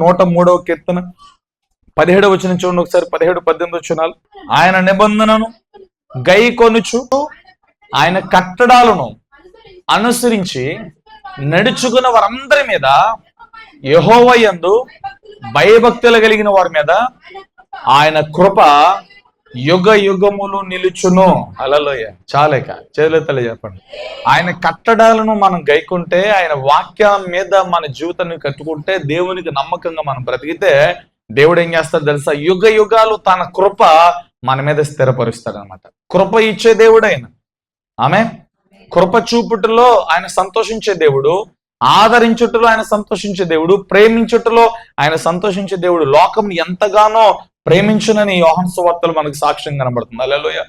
నూట మూడవ కీర్తన. పదిహేడు వచ్చిన చూడండి ఒకసారి పదిహేడు పద్దెనిమిది వచ్చినాలు ఆయన నిబంధనను గై కొనుచు ఆయన కట్టడాలను అనుసరించి నడుచుకున్న వారందరి మీద యహోవయందు భయభక్తులు కలిగిన వారి మీద ఆయన కృప యుగ యుగములు నిలుచును. అలలోయ చాలేక. చేతులెత్తలే చెప్పండి. ఆయన కట్టడాలను మనం గైకుంటే ఆయన వాక్యం మీద మన జీవితాన్ని కట్టుకుంటే దేవునికి నమ్మకంగా మనం బ్రతికితే దేవుడు ఏం చేస్తాడు తెలుసా? యుగ యుగాలు తన కృప మన మీద స్థిరపరుస్తాడు అనమాట కృప ఇచ్చే దేవుడు ఆయన ఆమె కృప చూపుటలో ఆయన సంతోషించే దేవుడు ఆదరించుటలో ఆయన సంతోషించే దేవుడు ప్రేమించుటలో ఆయన సంతోషించే దేవుడు లోకం ఎంతగానో ప్రేమించునని యోహన్ సువార్తలు మనకు సాక్ష్యం కనబడుతుంది. అల్లెలోయ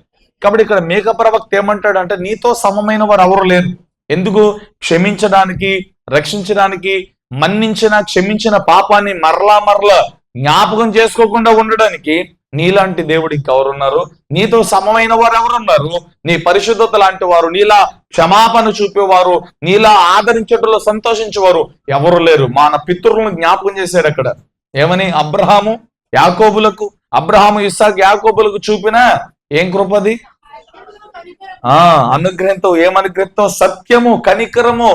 కాబట్టి ఇక్కడ మేఘ ప్రవక్త ఏమంటాడు అంటే నీతో సమమైన వారు ఎవరు లేరు. ఎందుకు? క్షమించడానికి రక్షించడానికి మన్నించిన క్షమించిన పాపాన్ని మరలా మరలా జ్ఞాపకం చేసుకోకుండా ఉండడానికి నీలాంటి దేవుడికి ఎవరున్నారు? నీతో సమమైన వారు ఎవరున్నారు నీ పరిశుద్ధత లాంటి వారు నీలా క్షమాపణ చూపేవారు నీలా ఆదరించడంలో సంతోషించేవారు ఎవరు లేరు. మన పితృలను జ్ఞాపకం చేశాడు అక్కడ. ఏమని? అబ్రహాము యాకోబులకు అబ్రహాము ఇస్సాక్ యాకోబులకు చూపిన ఏం కృపది? ఆ అనుగ్రహంతో ఏమనుగ్రహంతో సత్యము కనికరము.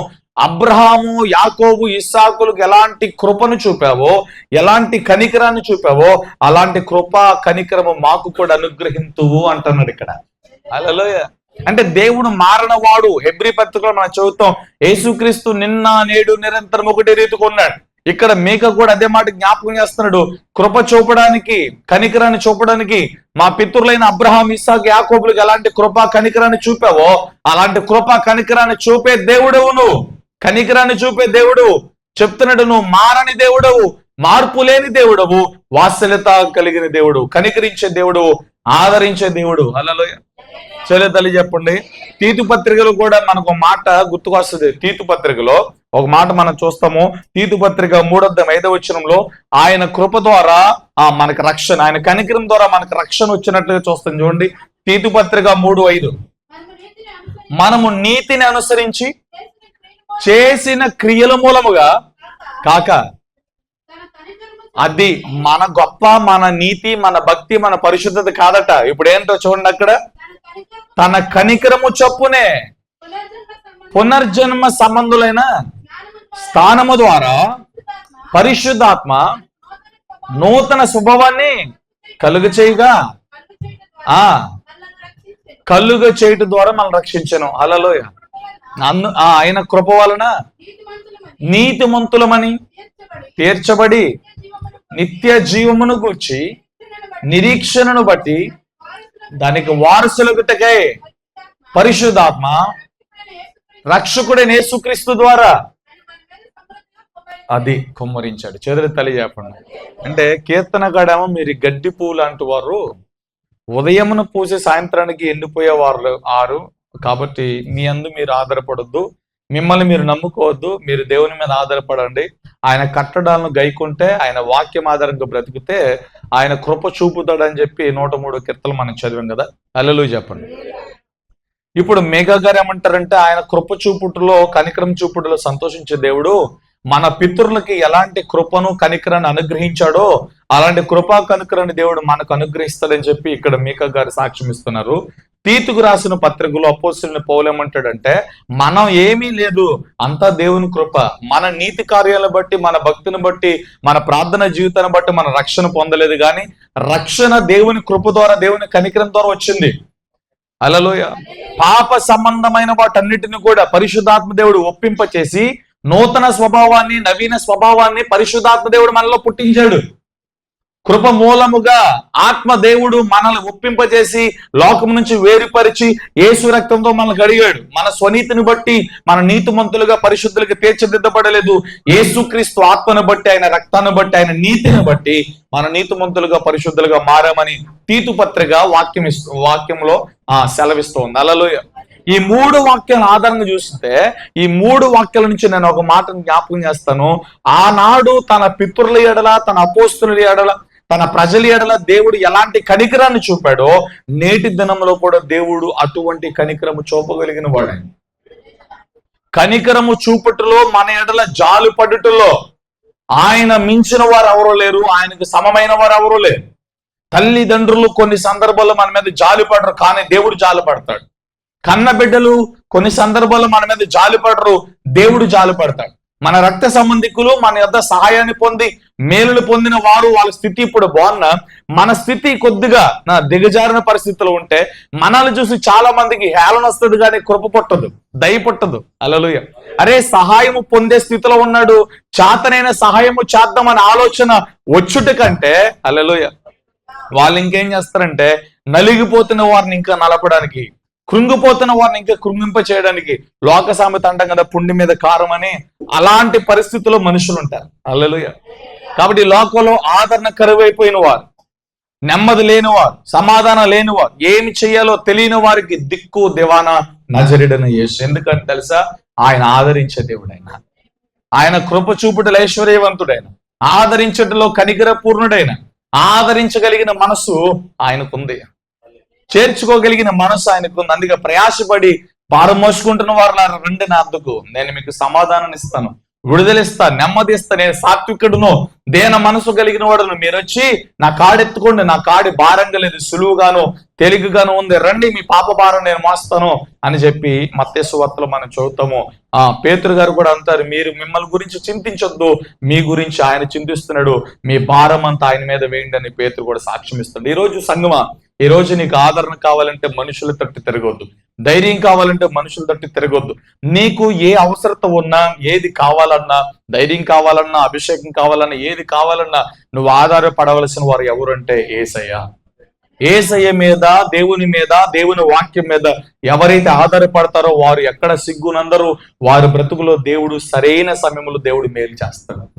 అబ్రహాము యాకోబు ఇస్సాకులకు ఎలాంటి కృపను చూపావో ఎలాంటి కనికరాన్ని చూపావో అలాంటి కృప కనికరము మాకు కూడా అనుగ్రహింతువు అంటున్నాడు ఇక్కడ. అలలో అంటే దేవుడు మారనవాడు. హెబ్రి పత్రికలో మనం చదువుతాం యేసుక్రీస్తు నిన్న నేడు నిరంతరం ఒకటి రీతికి ఉన్నాడు. ఇక్కడ మేక కూడా అదే మాట జ్ఞాపకం చేస్తున్నాడు. కృప చూపడానికి కనికరాన్ని చూపడానికి మా పితృలైన అబ్రహాం ఇస్సాక్ యాకోబులకు ఎలాంటి కృప కనికరాన్ని చూపావో అలాంటి కృప కనికరాన్ని చూపే దేవుడవు నువ్వు. కనికరాన్ని చూపే దేవుడు చెప్తున్నాడు నువ్వు. మారని దేవుడవు మార్పు లేని దేవుడవు వాత్సల్యత కలిగిన దేవుడు కనికరించే దేవుడు ఆదరించే దేవుడు. అలలోయ సరే తల్లి చెప్పండి. తీతు పత్రికలు కూడా మనకు మాట గుర్తుకొస్తుంది. తీతు పత్రికలో ఒక మాట మనం చూస్తాము. తీతు పత్రిక మూడొద్దం ఐదవ వచనంలో ఆయన కృప ద్వారా ఆ మనకు రక్షణ ఆయన కనికరం ద్వారా మనకు రక్షణ వచ్చినట్లుగా చూస్తాం చూడండి. తీతు పత్రిక మూడు ఐదు. మనము నీతిని అనుసరించి చేసిన క్రియల మూలముగా కాక అది మన గొప్ప మన నీతి మన భక్తి మన పరిశుద్ధత కాదట. ఇప్పుడు ఏంటో చూడండి అక్కడ. తన కనికరము చొప్పునే పునర్జన్మ సంబంధులైన స్థానము ద్వారా పరిశుద్ధాత్మ నూతన స్వభావాన్ని కలుగ చేయగా ఆ కలుగ చేయటం ద్వారా మనం రక్షించను. అలలోయ అందు ఆ ఆయన కృప వలన నీతిమంతులమని తీర్చబడి నిత్య జీవమును గూర్చి నిరీక్షణను బట్టి దానికి వారసులగుటకై పరిశుద్ధాత్మ రక్షకుడైన యేసుక్రీస్తు ద్వారా అది కుమ్మరించాడు. చేతులు తల్లి చెప్పండి. అంటే కీర్తనగాడేమో మీరు గడ్డి పువ్వు లాంటి వారు ఉదయమున పూసి సాయంత్రానికి ఎండిపోయే వారు ఆరు. కాబట్టి మీ అందు మీరు ఆధారపడొద్దు. మిమ్మల్ని మీరు నమ్ముకోవద్దు. మీరు దేవుని మీద ఆధారపడండి. ఆయన కట్టడాలను గైకుంటే ఆయన వాక్యం ఆధారంగా బ్రతికితే ఆయన కృప చూపుతాడని చెప్పి నూట మూడు కీర్తలు మనం చదివాం కదా. అల్లెలు చెప్పండి. ఇప్పుడు మేఘా గారు ఏమంటారంటే ఆయన కృప చూపుటలో కనికరం చూపుటలో సంతోషించే దేవుడు మన పితరులకి ఎలాంటి కృపను కనికరాన్ని అనుగ్రహించాడో అలాంటి కృపా కనుకరాన్ని దేవుడు మనకు అనుగ్రహిస్తాడని చెప్పి ఇక్కడ మేక గారు సాక్ష్యం ఇస్తున్నారు. తీతుకు రాసిన పత్రికలో అపోసుల్ని పౌలేమంటాడంటే మనం ఏమీ లేదు అంతా దేవుని కృప. మన నీతి కార్యాలను బట్టి మన భక్తిని బట్టి మన ప్రార్థన జీవితాన్ని బట్టి మన రక్షణ పొందలేదు కానీ రక్షణ దేవుని కృప ద్వారా దేవుని కనికరం ద్వారా వచ్చింది. అలలోయ పాప సంబంధమైన వాటన్నిటిని కూడా పరిశుద్ధాత్మ దేవుడు ఒప్పింపచేసి నూతన స్వభావాన్ని నవీన స్వభావాన్ని పరిశుద్ధాత్మ దేవుడు మనలో పుట్టించాడు. కృప మూలముగా ఆత్మ దేవుడు మనల్ని ఒప్పింపజేసి లోకం నుంచి వేరుపరిచి యేసు రక్తంతో మనల్ని గడిగాడు మన స్వనీతిని బట్టి మన నీతిమంతులుగా పరిశుద్ధులుగా తీర్చిదిద్దబడలేదు. యేసుక్రీస్తు ఆత్మను బట్టి ఆయన రక్తాన్ని బట్టి ఆయన నీతిని బట్టి మన నీతిమంతులుగా పరిశుద్ధులుగా మారామని తీతుపత్రిగా వాక్యం ఇస్తూ వాక్యంలో ఆ సెలవిస్తోంది. అలలో ఈ మూడు వాక్యాలను ఆధారంగా చూస్తే ఈ మూడు వాక్యాల నుంచి నేను ఒక మాటను జ్ఞాపకం చేస్తాను. ఆనాడు తన పితృల ఎడల తన అపోస్తుల ఎడల తన ప్రజల ఎడల దేవుడు ఎలాంటి కనికరాన్ని చూపాడో నేటి దినంలో కూడా దేవుడు అటువంటి కనికరము చూపగలిగిన వాడు. కనికరము చూపుటలో మన ఎడల జాలు పడుటలో ఆయన మించిన వారు ఎవరూ లేరు ఆయనకు సమమైన వారు ఎవరూ లేరు. తల్లిదండ్రులు కొన్ని సందర్భాల్లో మన మీద జాలి పడరు కానీ దేవుడు జాలి పడతాడు. కన్న బిడ్డలు కొన్ని సందర్భాల్లో మన మీద జాలిపడరు దేవుడు జాలిపడతాడు మన రక్త సంబంధికులు మన యొద్ద సహాయాన్ని పొంది మేలులు పొందిన వారు వాళ్ళ స్థితి ఇప్పుడు బాగున్నా మన స్థితి కొద్దిగా నా దిగజారిన పరిస్థితులు ఉంటే మనల్ని చూసి చాలా మందికి హేళన వస్తుంది కానీ కృప పుట్టదు దయ పుట్టదు. అలలుయ అరే సహాయము పొందే స్థితిలో ఉన్నాడు. చాతనైన సహాయము చేద్దామని ఆలోచన వచ్చుట కంటే అలలుయ వాళ్ళు ఇంకేం చేస్తారంటే నలిగిపోతున్న వారిని ఇంకా నలపడానికి కృంగిపోతున్న వారిని ఇంకా కృంగింప చేయడానికి లోక సామెత అంటాం కదా పుండి మీద కారం అని అలాంటి పరిస్థితుల్లో మనుషులు ఉంటారు. అల్లెలుయ కాబట్టి లోకంలో ఆదరణ కరువైపోయిన వారు నెమ్మది లేనివారు సమాధానం లేనివారు ఏమి చేయాలో తెలియని వారికి దిక్కు దివానా నజరిడన యేసు. ఎందుకంటే తెలుసా? ఆయన ఆదరించే దేవుడైన. ఆయన కృప చూపుటల ఐశ్వర్యవంతుడైన. ఆదరించటలో కనికర పూర్ణుడైన ఆదరించగలిగిన మనసు ఆయనకుంది. చేర్చుకోగలిగిన మనసు ఆయనకు అందుకే ప్రయాసపడి భారం మోసుకుంటున్న వారు నా రెండు నా అద్దకు నేను మీకు సమాధానం ఇస్తాను. విడుదలిస్తా నెమ్మది ఇస్తా నేను సాత్వికుడును దేన మనసు కలిగిన వాడును. మీరు వచ్చి నా కాడెత్తుకోండి. నా కాడి భారంగా లేదు సులువుగాను తేలికగాను ఉంది. రండి మీ పాప భారం నేను మోస్తాను అని చెప్పి మత్స్యవార్తలు మనం చదువుతాము. ఆ పేతురు గారు కూడా అంటారు మీరు మిమ్మల్ని గురించి చింతించొద్దు. మీ గురించి ఆయన చింతిస్తున్నాడు. మీ భారం అంతా ఆయన మీద వేయండి అని పేతురు కూడా సాక్ష్యం ఇస్తాడు ఈ రోజు సంగమా ఈ రోజు నీకు ఆదరణ కావాలంటే మనుషుల తట్టి తిరగొద్దు. ధైర్యం కావాలంటే మనుషుల తట్టి తిరగొద్దు. నీకు ఏ అవసరత ఉన్నా ఏది కావాలన్నా ధైర్యం కావాలన్నా అభిషేకం కావాలన్నా ఏది కావాలన్నా నువ్వు ఆధారపడవలసిన వారు ఎవరంటే ఏసయ్య. ఏసయ్య మీద దేవుని మీద దేవుని వాక్యం మీద ఎవరైతే ఆధారపడతారో వారు ఎక్కడ సిగ్గునందరూ వారి బ్రతుకులో దేవుడు సరైన సమయంలో దేవుడు మేలు చేస్తాడు.